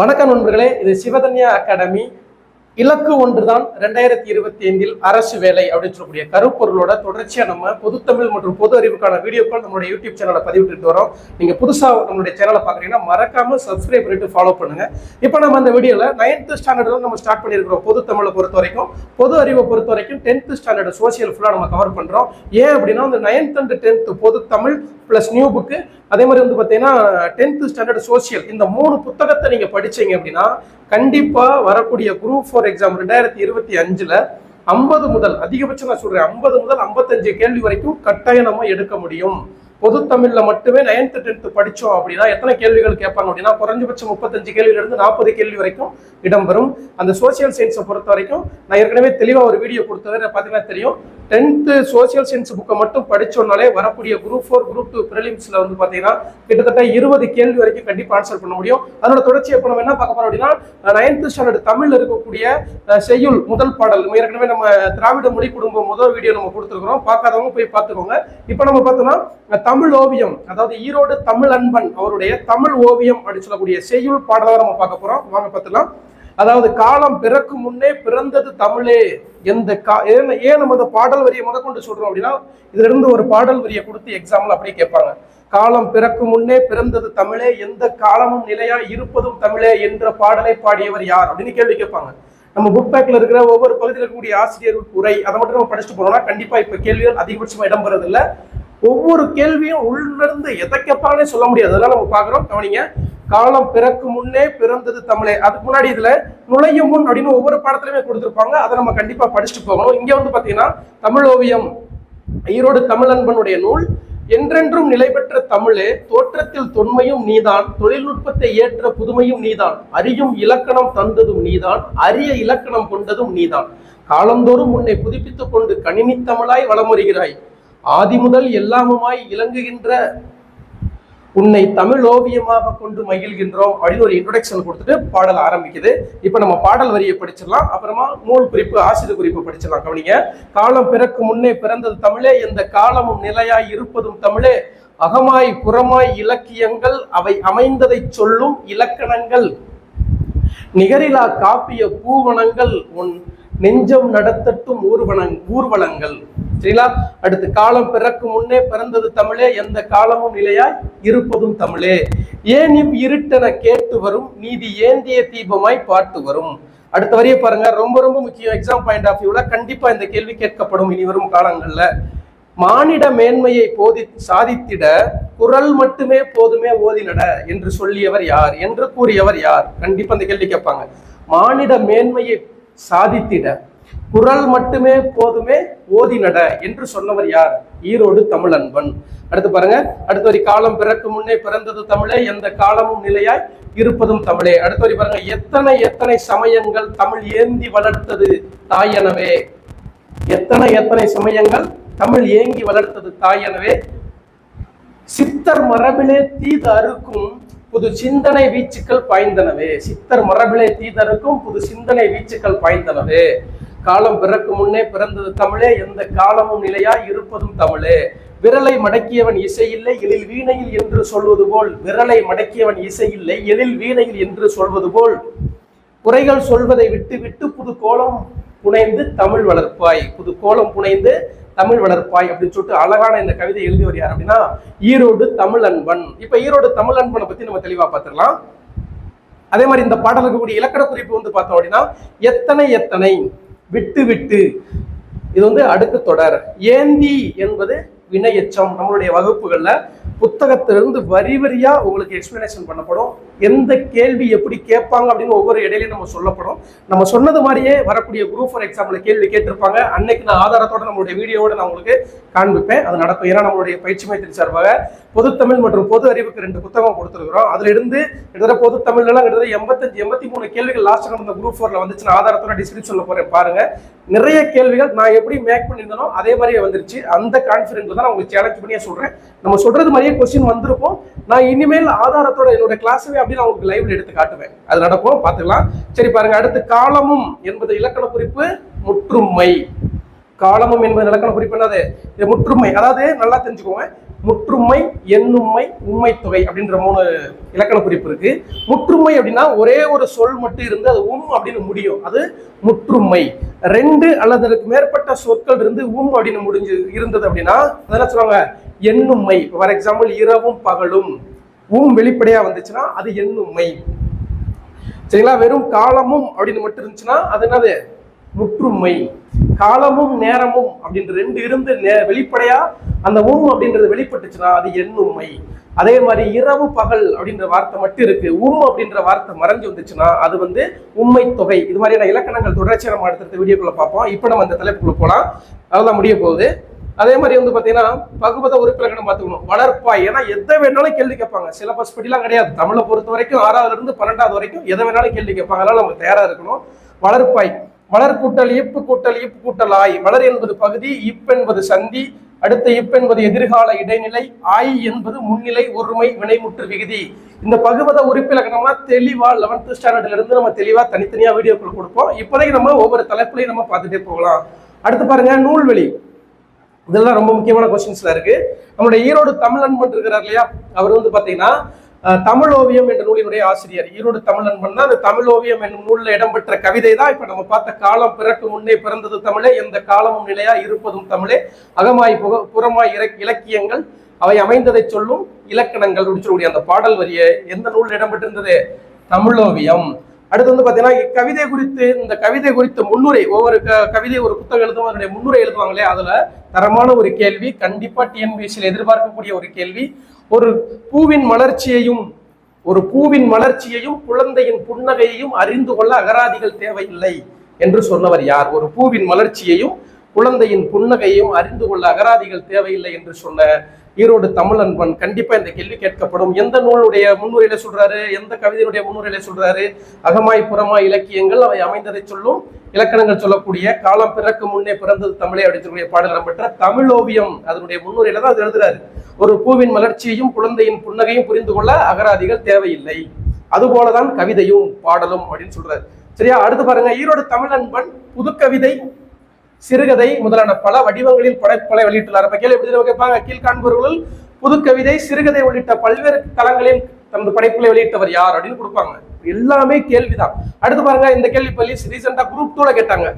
வணக்கம் நண்பர்களே இது சிவதன்யா அகாடமி. இலக்கு ஒன்றுதான் ரெண்டாயிரத்தி இருபத்தி ஐந்தில் அரசு வேலை அப்படின்னு சொல்லக்கூடிய கருப்பொருளோட தொடர்ச்சியா நம்ம பொதுத்தமிழ் மற்றும் பொது அறிவுக்கான வீடியோக்கள் நம்மளுடைய யூடியூப் சேனலை பதிவிட்டு வரோம். நீங்க புதுசா நம்மளுடைய சேனலை பாக்குறீங்கன்னா மறக்காம சப்ஸ்கிரைப் பண்ணிட்டு ஃபாலோ பண்ணுங்க. இப்போ நம்ம அந்த வீடியோல நைன்த் ஸ்டாண்டர்ட்ல நம்ம ஸ்டார்ட் பண்ணியிருக்கிறோம் பொது தமிழை பொறுத்த வரைக்கும். பொது அறிவை பொறுத்த வரைக்கும் டென்த் ஸ்டாண்டர்ட் சோசியல் ஃபுல்லா நம்ம கவர் பண்றோம். ஏன் அப்படின்னா அந்த நைன்த் அண்ட் டென்த் பொது தமிழ் ப்ளஸ் நியூ புக்கு அதே மாதிரி வந்து பார்த்தீங்கன்னா டென்த்து ஸ்டாண்டர்ட் சோசியல் இந்த மூணு புத்தகத்தை நீங்கள் படிச்சீங்க அப்படின்னா கண்டிப்பாக வரக்கூடிய குரூப் ஃபோர் எக்ஸாம் ரெண்டாயிரத்தி இருபத்தி அஞ்சுல ஐம்பது முதல் அதிகபட்சம் நான் சொல்கிறேன் ஐம்பது முதல் ஐம்பத்தஞ்சு கேள்வி வரைக்கும் கட்டாயம் நம்ம எடுக்க முடியும். பொது தமிழ்ல மட்டுமே நைன்த் டென்த் படிச்சோம் அப்படின்னா எத்தனை கேள்விகள் கேட்பாங்க அப்படின்னா குறைஞ்சபட்சம் முப்பத்தஞ்சு கேள்வியில இருந்து நாற்பது கேள்வி வரைக்கும் இடம்பெறும். அந்த சோசியல் சயின்ஸை பொறுத்த வரைக்கும் நான் ஏற்கனவே தெளிவாக ஒரு வீடியோ கொடுத்தது. பார்த்தீங்கன்னா தெரியும். டென்த்து சோசியல் சயின்ஸ் புக்கை மட்டும் படிச்சோம்னாலே வரக்கூடிய குரூப் ஃபோர் குரூப் டூ ப்ரிலிம்ஸில் வந்து பார்த்தீங்கன்னா கிட்டத்தட்ட இருபது கேள்வி வரைக்கும் கண்டிப்பாக ஆன்சர் பண்ண முடியும். அதோட தொடர்ச்சி இப்போ நம்ம என்ன பார்க்க போறோம் அப்படின்னா நைன்த் ஸ்டாண்டர்ட் தமிழில் இருக்கக்கூடிய செய்யுள் முதல் பாடல். ஏற்கனவே நம்ம திராவிட மொழி குடும்பம் முதல் வீடியோ நம்ம கொடுத்துருக்குறோம். பார்க்காதவங்க போய் பார்த்துக்கோங்க. இப்போ நம்ம பார்த்தோம்னா தமிழ் ஓவியம் அதாவது ஈரோடு தமிழ் அன்பன் அவருடைய தமிழ் ஓவியம் அப்படின்னு சொல்லக்கூடிய செய்யுள் பாடலை நம்ம பார்க்க போறோம். வாங்க பார்த்துலாம் அதாவது காலம் பிறக்கும் முன்னே பிறந்தது தமிழே எந்த கா ஏன் ஏன் நம்ம அந்த பாடல் வரியை முத கொண்டு சொல்றோம் அப்படின்னா இதுல இருந்து ஒரு பாடல் வரியை கொடுத்து எக்ஸாம்பிள் அப்படியே கேட்பாங்க. காலம் பிறக்கும் முன்னே பிறந்தது தமிழே எந்த காலமும் நிலையா இருப்பதும் தமிழே என்ற பாடலை பாடியவர் யார் அப்படின்னு கேள்வி கேட்பாங்க. நம்ம புக் பேக்ல இருக்கிற ஒவ்வொரு பகுதியில் இருக்கக்கூடிய ஆசிரியர் உரை அதை மட்டும் நம்ம படிச்சுட்டு போனோம்னா கண்டிப்பா இப்ப கேள்விகள் அதிகபட்சமா இடம்பெறது இல்லை ஒவ்வொரு கேள்வியும் உள்ளிருந்து எதை கேட்பாங்கன்னே சொல்ல முடியாது. அதெல்லாம் நம்ம பார்க்குறோம். கவனிங்க. காலம் பிறக்கும் முன்னே பிறந்தது தமிழே. அதுக்கு முன்னாடி இதுல நுழையும் முன் அப்படின்னு ஒவ்வொரு பாடத்திலுமே கொடுத்துருப்பாங்க. அதை நம்ம கண்டிப்பா படிச்சுட்டு போகணும். இங்க வந்து பாத்தீங்கன்னா தமிழ் ஓவியம் ஈரோடு தமிழன்பனுடைய நூல் என்றென்றும் நிலை பெற்ற தமிழே தோற்றத்தில் தொன்மையும் நீதான் தொழில்நுட்பத்தை ஏற்ற புதுமையும் நீதான் அறியும் இலக்கணம் தந்ததும் நீதான் அரிய இலக்கணம் கொண்டதும் நீதான். காலந்தோறும் உன்னை புதுப்பித்துக் கொண்டு கணினி தமிழாய் வளமுறுகிறாய் ஆதி முதல் எல்லாமுமாய் இலங்குகின்ற உன்னை தமிழ் ஓவியமாக கொண்டு மகிழ்கின்றோம் அப்படின்னு ஒரு இன்ட்ரொடக்ஷன் கொடுத்துட்டு பாடல் ஆரம்பிக்குது. இப்போ நம்ம பாடல் வரியை படிச்சிடலாம். அப்புறமா நூல் குறிப்பு ஆசிரியர் குறிப்பு படிச்சிடலாம். கவனிங்க. காலம் பிறக்கு முன்னே பிறந்தது தமிழே. எந்த காலமும் நிலையாய் இருப்பதும் தமிழே. அகமாய் புறமாய் இலக்கியங்கள் அவை அமைந்ததை சொல்லும் இலக்கணங்கள். நிகரிலா காப்பிய பூவனங்கள் உன் நெஞ்சம் நடத்தட்டும் ஊர்வனங் ஊர்வலங்கள். சரிங்களா அடுத்து காலம் பிறக்கு முன்னே பிறந்தது தமிழே. எந்த காலமும் நிலையாய் இருப்பதும் தமிழே. ஏன் இவ் இருட்டென கேட்டு வரும்? நீதி ஏந்திய தீபமாய் பாட்டு வரும். அடுத்த வரைய பாருங்க. ரொம்ப ரொம்ப முக்கியம். எக்ஸாம் பாயிண்ட் ஆஃப் வியூல கண்டிப்பா இந்த கேள்வி கேட்கப்படும் இனி வரும் காலங்கள்ல. மானிட மேன்மையை போதி சாதித்திட குரல் மட்டுமே போதுமே ஓதினட என்று சொல்லியவர் யார்? என்று கூறியவர் யார்? கண்டிப்பா இந்த கேள்வி கேட்பாங்க. மானிட மேன்மையை சாதித்திட குரல் மட்டுமே போதுமே ஓதி நட என்று சொன்னவர் யார்? ஈரோடு தமிழன்பன். அடுத்து பாருங்க. அடுத்த வரி காலம் பிறக்கு முன்னே பிறந்தது தமிழே எந்த காலமும் நிலையாய் இருப்பதும் தமிழே. அடுத்த வரி பாருங்க. எத்தனை எத்தனை சமயங்கள் தமிழ் ஏந்தி வளர்த்தது தாயனவே. எத்தனை எத்தனை சமயங்கள் தமிழ் ஏங்கி வளர்த்தது தாயனவே. சித்தர் மரபிலே தீது அறுக்கும் புது சிந்தனை வீச்சுக்கள் பாய்ந்தனவே. சித்தர் மரபிலே தீதருக்கும் புது சிந்தனை வீச்சுக்கள் பாய்ந்தனவே. காலம் பிறக்கும் முன்னே பிறந்தது தமிழே எந்த காலமும் நிலையா இருப்பதும் தமிழே. விரலை மடக்கியவன் இசையில்லை எழில் வீணையில் என்று சொல்வது போல். விரலை மடக்கியவன் இசையில்லை எழில் வீணையில் என்று சொல்வது போல். குறைகள் சொல்வதை விட்டு விட்டு புது கோலம் புனைந்து தமிழ் வளர்ப்பாய். புது கோலம் புனைந்து தமிழ் வளர்ப்பாய் அப்படின்னு சொல்லிட்டு அழகான இந்த கவிதை எழுதியவர் யார் அப்படின்னா ஈரோடு தமிழ் அன்பன் இப்ப ஈரோடு தமிழ் அன்பனை பத்தி நம்ம தெளிவா பார்த்துடலாம். அதே மாதிரி இந்த பாடலுக்கு கூடிய இலக்கண குறிப்பு வந்து பார்த்தோம் அப்படின்னா எத்தனை எத்தனை? விட்டு விட்டு இது வந்து அடுக்கு தொடர். ஏந்தி என்பது வினையெச்சம். நம்மளுடைய வகுப்புகளில் புத்தகத்திலிருந்து வரி வரியாக உங்களுக்கு எக்ஸ்பிளனேஷன் பண்ணப்படும். எந்த கேள்வி எப்படி கேட்பாங்க அப்படின்னு ஒவ்வொரு இடையிலையும் நம்ம சொல்லப்படும் நம்ம சொன்னது மாதிரியே வரக்கூடிய குரூப் ஃபார் எக்ஸாமில் கேள்வி கேட்டிருப்பாங்க. அன்னைக்கு நான் ஆதாரத்தோட நம்மளுடைய வீடியோவோட நான் உங்களுக்கு காண்பிப்பேன். அது நடக்கும். ஏன்னா நம்மளுடைய பயிற்சி மையத்தின் சார்பாக பொதுத்தமிழ் மற்றும் பொது அறிவுக்கு ரெண்டு புத்தகம் கொடுத்துருக்குறோம். அதுல இருந்து கிட்டத்தட்ட பொதுத்தமிழ்லாம் கிட்டத்தட்ட எண்பத்தஞ்சு எண்பத்தி மூணு கேள்விகள் லாஸ்ட் நடந்த குரூப் ஃபோர்ல வந்துச்சு. நான் ஆதாரத்தோட டிஸ்கிரிப்ஷன்ல போறேன். பாருங்க. நிறைய கேள்விகள் நான் எப்படி மேக் பண்ணியிருந்தனோ அதே மாதிரியே வந்துருச்சு. அந்த கான்ஃபிடென்ட்ல தான் நான் உங்களுக்கு சேலஞ்ச் பண்ணியே சொல்றேன். நம்ம சொல்றது மாதிரியே கொஸ்டின் வந்திருக்கும். நான் இனிமேல் ஆதாரத்தோட என்னோட கிளாஸவே அப்படி நான் உங்களுக்கு லைவ்ல எடுத்து காட்டுவேன். அது நடக்கும் பார்த்துக்கலாம். சரி பாருங்க அடுத்து காலமும் என்பது இலக்கண குறிப்பு முற்றுமை. காலமும் என்பது இலக்கண குறிப்பு என்னது? இது முற்றுமை. அதாவது நல்லா தெரிஞ்சுக்கோங்க. முற்றுமை எண்ணுமை உண்மை தொகை அப்படின்ற மூணு இலக்கண குறிப்பு இருக்கு. முற்றுமை அப்படின்னா ஒரே ஒரு சொல் மட்டும் இருந்து அது உம் அப்படின்னு முடியும். அது முற்றுமை. ரெண்டு அல்லது அதுக்கு மேற்பட்ட சொற்கள் இருந்து உம் அப்படின்னு முடிஞ்சு இருந்தது அப்படின்னா அதெல்லாம் சொல்லுவாங்க எண்ணுமை. ஃபார் எக்ஸாம்பிள் இரவும் பகலும். உம் வெளிப்படையா வந்துச்சுன்னா அது எண்ணுமை சரிங்களா? வெறும் காலமும் அப்படின்னு மட்டும் இருந்துச்சுன்னா அது என்னது? முற்றுமை. காலமும் நேரமும் அப்படின்ற ரெண்டு இருந்து நே- வெளிப்படையா அந்த உம் அப்படின்றது வெளிப்பட்டுச்சுன்னா அது எண்ணுமை அதே மாதிரி இரவு பகல் அப்படின்ற வார்த்தை மட்டும் இருக்கு. உம் அப்படின்ற வார்த்தை மறைஞ்சு வந்துச்சுன்னா அது வந்து உண்மை தொகை. இது மாதிரியான இலக்கணங்கள் தொடர்ச்சியாக நம்ம அடுத்தடுத்த வீடியோக்குள்ள பார்ப்போம். இப்போ நம்ம அந்த தலைப்புக்குள்ள போலாம். அதுதான் முடிய போகுது. அதே மாதிரி வந்து பார்த்தீங்கன்னா பகுபத உறுப்பிலக்கணம் பார்த்துக்கணும். வளர்ப்பாய். ஏன்னா எதை வேணாலும் கேள்வி கேட்பாங்க. சிலபஸ் படிலாம் கிடையாது. தமிழை பொறுத்த வரைக்கும் ஆறாவதுல இருந்து பன்னெண்டாவது வரைக்கும் எதை வேணாலும் கேள்வி கேட்பாங்க. அதனால நம்ம தயாராக இருக்கணும். வளர்ப்பாய். வளர் கூட்டல் இப்பு கூட்டல் இப்பு கூட்டல் ஆய் வளர் என்பது பகுதி இப் என்பது சந்தி. அடுத்த இப் என்பது எதிர்கால இடைநிலை. ஆய் என்பது முன்னிலை ஒருமை வினைமுற்று விகுதி. இந்த பகுபத உறுப்பிலக்கணம்னா தெளிவா லெவன்த் ஸ்டாண்டர்ட்ல இருந்து நம்ம தெளிவா தனித்தனியா வீடியோக்கள் கொடுப்போம். இப்போதைக்கு நம்ம ஒவ்வொரு தலைப்புலையும் நம்ம பார்த்துட்டே போகலாம். அடுத்து பாருங்க நூல்வெளி. இதெல்லாம் ரொம்ப முக்கியமான கொஸ்டின்ஸ்ல இருக்கு. நம்மளுடைய ஈரோடு தமிழ் நண்பன் இருக்கிறார் இல்லையா? அவர் வந்து பாத்தீங்கன்னா தமிழ் ஓவியம் என்ற நூலினுடைய ஆசிரியர். ஈரோடு தமிழ் நண்பன் தான். அந்த தமிழ் ஓவியம் என்னும் நூலில் இடம்பெற்ற கவிதை தான். இப்ப நம்ம பார்த்த காலம் பிறக்கு முன்னே பிறந்தது தமிழே. எந்த காலமும் நிலையா இருப்பதும் தமிழே. அகமாய் புக புறமாய் இலக்- இலக்கியங்கள் அவை அமைந்ததை சொல்லும் இலக்கணங்கள் அப்படின்னு சொல்லக்கூடிய அந்த பாடல் வரிய. எந்த நூலில் இடம்பெற்றிருந்தது? தமிழோவியம் அடுத்து வந்து பாத்தீங்கன்னா கவிதை குறித்து இந்த கவிதை குறித்த முன்னுரை ஒவ்வொரு க- கவிதை ஒரு புத்தகம் எழுதும் அதனுடைய முன்னுரை எழுதுவாங்களே அதுல தரமான ஒரு கேள்வி கண்டிப்பா டிஎன்பிஎஸ்சியில் எதிர்பார்க்கக்கூடிய ஒரு கேள்வி ஒரு பூவின் மலர்ச்சியையும் ஒரு பூவின் மலர்ச்சியையும் குழந்தையின் புன்னகையையும் அறிந்து கொள்ள அகராதிகள் தேவையில்லை என்று சொன்னவர் யார்? ஒரு பூவின் மலர்ச்சியையும் குழந்தையின் புன்னகையும் அறிந்து கொள்ள அகராதிகள் தேவையில்லை என்று சொன்ன ஈரோடு தமிழன்பன் கண்டிப்பா இந்த கேள்வி கேட்கப்படும். எந்த நூலுடைய முன்னுரையில சொல்றாரு? எந்த கவிதையினுடைய முன்னுரையில சொல்றாரு? அகமாய் புறமாய் இலக்கியங்கள் அவை அமைந்ததை சொல்லும் இலக்கணங்கள் சொல்லக்கூடிய காலம் பிறக்கு முன்னே பிறந்தது தமிழே அப்படின்னு சொல்லக்கூடிய பாடல் பெற்ற தமிழ் ஓவியம் அதனுடைய முன்னுரையில தான் அது எழுதுறாரு. ஒரு பூவின் மலர்ச்சியையும் குழந்தையின் புன்னகையும் புரிந்து கொள்ள அகராதிகள் தேவையில்லை. அதுபோலதான் கவிதையும் பாடலும் அப்படின்னு சொல்றாரு. சரியா? அடுத்து பாருங்க. ஈரோடு தமிழன்பன் புதுக்கவிதை சிறுகதை முதலான பல வடிவங்களில் படைப்புகளை வெளியிட்டுள்ளார். அப்ப கேள்வி எப்படி கேட்பாங்க? கீழ்காண்பவர்களுள் புதுக்கவிதை சிறுகதை உள்ளிட்ட பல்வேறு தளங்களில் தனது படைப்புகளை வெளியிட்டவர் யார் அப்படின்னு கொடுப்பாங்க. எல்லாமே கேள்விதான். அடுத்து பாருங்க இந்த கேள்வி பள்ளி ரீசெண்டா குரூப் டூல கேட்டாங்க.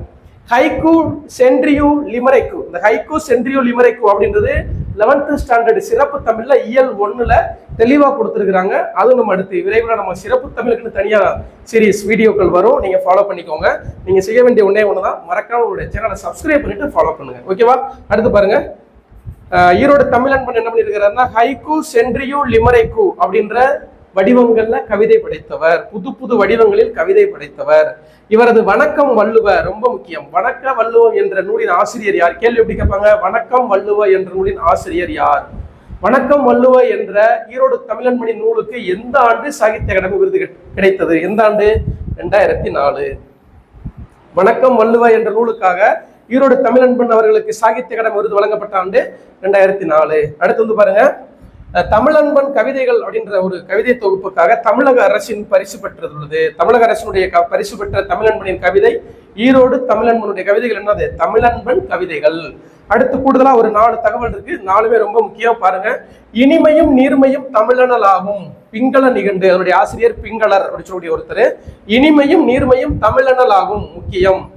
ஹைக்கு சென்ட்ரியு லிமரைக்கு. இந்த ஹைக்கு சென்ட்ரியு லிமரைக்கு அப்படின்றது லெவன்த்து ஸ்டாண்டர்டு சிறப்பு தமிழில் இயல் ஒன்றில் தெளிவாக கொடுத்துருக்குறாங்க. அதுவும் நம்ம அடுத்து விரைவில் நம்ம சிறப்பு தமிழுக்குன்னு தனியாக சீரியஸ் வீடியோக்கள் வரும். நீங்கள் ஃபாலோ பண்ணிக்கோங்க. நீங்கள் செய்ய வேண்டிய ஒன்றே ஒன்று தான் மறக்காம உங்களுடைய சேனலை சப்ஸ்கிரைப் பண்ணிட்டு ஃபாலோ பண்ணுங்க. ஓகேவா அடுத்து பாருங்கள் ஈரோடு ஈரோடு தமிழன்பன் என்ன பண்ணியிருக்கிறாருன்னா ஹைக்கு சென்ட்ரியு லிமரைக்கு அப்படின்ற வடிவங்கள்ல கவிதை படைத்தவர். புது புது வடிவங்களில் கவிதை படைத்தவர். இவரது வணக்கம் வள்ளுவ ரொம்ப முக்கியம். வணக்க வள்ளுவ என்ற நூலின் ஆசிரியர் யார்? கேள்வி எப்படி கேட்பாங்க? வணக்கம் வள்ளுவ என்ற நூலின் ஆசிரியர் யார்? வணக்கம் வள்ளுவ என்ற ஈரோடு தமிழன்மணி நூலுக்கு எந்த ஆண்டு சாகித்ய அகாடமி விருது கிடைத்தது? எந்த ஆண்டு? ரெண்டாயிரத்தி நாலு வணக்கம் வள்ளுவ என்ற நூலுக்காக ஈரோடு தமிழன்பன் அவர்களுக்கு சாகித்ய அகாடமி விருது வழங்கப்பட்ட ஆண்டு ரெண்டாயிரத்தி நாலு அடுத்து வந்து பாருங்க. தமிழன்பன் கவிதைகள் அப்படின்ற ஒரு கவிதை தொகுப்புக்காக தமிழக அரசின் பரிசு பெற்றது தமிழக அரசினுடைய க- பரிசு பெற்ற தமிழன்பனின் கவிதை ஈரோடு தமிழன்பனுடைய கவிதைகள் என்னது? தமிழன்பன் கவிதைகள். அடுத்து கூடுதலா ஒரு நாலு தகவல் இருக்கு. நாலுமே ரொம்ப முக்கியம் பாருங்க. இனிமையும் நீர்மையும் தமிழனலாகும். பிங்கள நிகண்டு அதனுடைய ஆசிரியர் பிங்களர் அப்படின்னு சொல்லக்கூடிய ஒருத்தர். இனிமையும் நீர்மையும் தமிழனலாகும். முக்கியம்.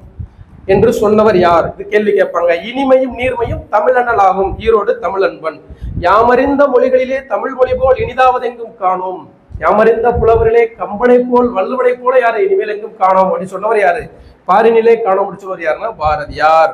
என்று சொன்னவர் யார்? இது கேள்வி கேட்பாங்க. இனிமையும் நீர்மையும் தமிழனலாகும். ஈரோடு தமிழன்பன். யாமறிந்த மொழிகளிலே தமிழ் மொழி போல் இனிதாவதெங்கும் காணோம். யாமறிந்த புலவரிலே கம்பனை போல் வள்ளுவனை போல யாரு இனிமேல் எங்கும் காணோம்? அப்படின்னு சொன்னவர் யாரு? பாரினிலே காணோம் சொன்னவர் யாருன்னா பாரதியார்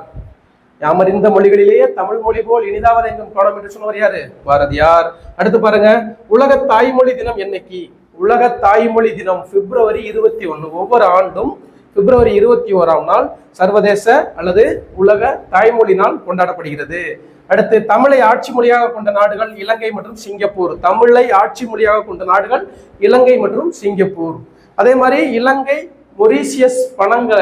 யாமறிந்த மொழிகளிலேயே தமிழ் மொழி போல் இனிதாவது எங்கும் காணோம் என்று சொன்னவர் யாரு? பாரதியார் அடுத்து பாருங்க. உலக தாய்மொழி தினம் என்னைக்கு? உலக தாய்மொழி தினம் பிப்ரவரி இருபத்தி ஒண்ணு ஒவ்வொரு ஆண்டும் பிப்ரவரி இருபத்தி ஓராம் நாள் சர்வதேச அல்லது உலக தாய்மொழி நாள் கொண்டாடப்படுகிறது. அடுத்து தமிழை ஆட்சி மொழியாக கொண்ட நாடுகள் இலங்கை மற்றும் சிங்கப்பூர். தமிழை ஆட்சி மொழியாக கொண்ட நாடுகள் இலங்கை மற்றும் சிங்கப்பூர். அதே மாதிரி இலங்கை மொரீசியஸ் பணங்க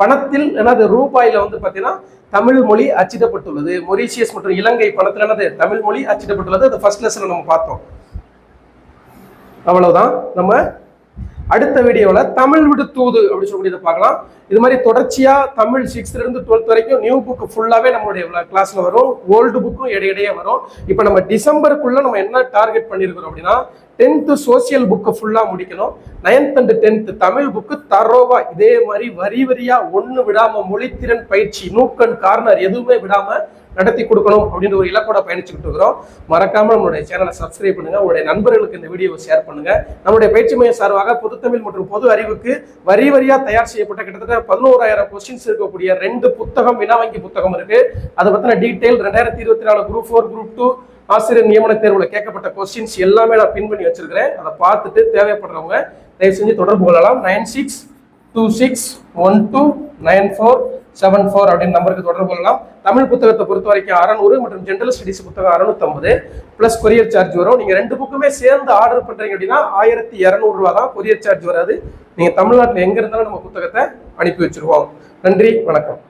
பணத்தில் என்னது ரூபாயில வந்து பார்த்தீங்கன்னா தமிழ் மொழி அச்சிடப்பட்டுள்ளது. மொரீசியஸ் மற்றும் இலங்கை பணத்தில் என்னது தமிழ் மொழி அச்சிடப்பட்டுள்ளது. அது ஃபர்ஸ்ட் லெசன் நம்ம பார்த்தோம். அவ்வளவுதான். நம்ம அடுத்த வீடியோவில் தமிழ் விடு தூது அப்படின்னு சொல்லக்கூடியதை பார்க்கலாம். இது மாதிரி தொடர்ச்சியாக தமிழ் சிக்ஸ்த்லேருந்து டுவெல்த் வரைக்கும் நியூ புக்கு ஃபுல்லாகவே நம்மளுடைய கிளாஸில் வரும். ஓல்டு புக்கும் இடையிடையே வரும். இப்போ நம்ம டிசம்பருக்குள்ளே நம்ம என்ன டார்கெட் பண்ணியிருக்கிறோம் அப்படின்னா டென்த்து சோசியல் புக்கை ஃபுல்லாக முடிக்கணும். Ninth and tenth Tamil book தரோவா இதே மாதிரி வரி வரியாக ஒன்று விடாமல் மொழித்திறன் பயிற்சி நூக்கன் கார்னர் எதுவுமே விடாமல் நடத்தி கொடுக்கணும் அப்படின்ற ஒரு இலக்கோட பயணிச்சுக்கிட்டு இருக்கிறோம். மறக்காம நம்மளுடைய சேனலை சப்ஸ்கிரைப் பண்ணுங்க. உங்களுடைய நண்பர்களுக்கு இந்த வீடியோவை ஷேர் பண்ணுங்க. நம்முடைய பயிற்சி மையம் சார்பாக பொதுத்தமிழ் மற்றும் பொது அறிவுக்கு வரி வரியா தயார் செய்யப்பட்ட கிட்டத்தட்ட பதினோராயிரம் கொஸ்டின்ஸ் இருக்கக்கூடிய ரெண்டு புத்தகம் வினா வங்கி புத்தகம் இருக்கு. அதை பத்தின டீட்டெயில் ரெண்டாயிரத்தி இருபத்தி நாலு குரூப் ஃபோர் குரூப் டூ ஆசிரியர் நியமன தேர்வுல கேட்கப்பட்ட கொஸ்டின்ஸ் எல்லாமே நான் பின் பண்ணி வச்சிருக்கிறேன். அதை பார்த்துட்டு தேவைப்படுறவங்க தயவு செஞ்சு தொடர்பு கொள்ளலாம். Nine six two six one two nine four seven four அப்படின்னு நம்பருக்கு தொடர்பு கொள்ளலாம். தமிழ் புத்தகத்தை பொறுத்த வரைக்கும் அறநூறு மற்றும் ஜென்ரல் ஸ்டடிஸ் புத்தகம் அறுநூத்தம்பது ப்ளஸ் கொரியர் சார்ஜ் வரும். நீங்கள் ரெண்டு புக்குமே சேர்ந்து ஆர்டர் பண்ணுறீங்க அப்படின்னா ஆயிரத்தி இரநூறுவா தான் கொரியர் சார்ஜ் வராது. நீங்கள் தமிழ்நாட்டில் எங்கே இருந்தாலும் நம்ம புத்தகத்தை அனுப்பி வச்சுருவோம். நன்றி வணக்கம்.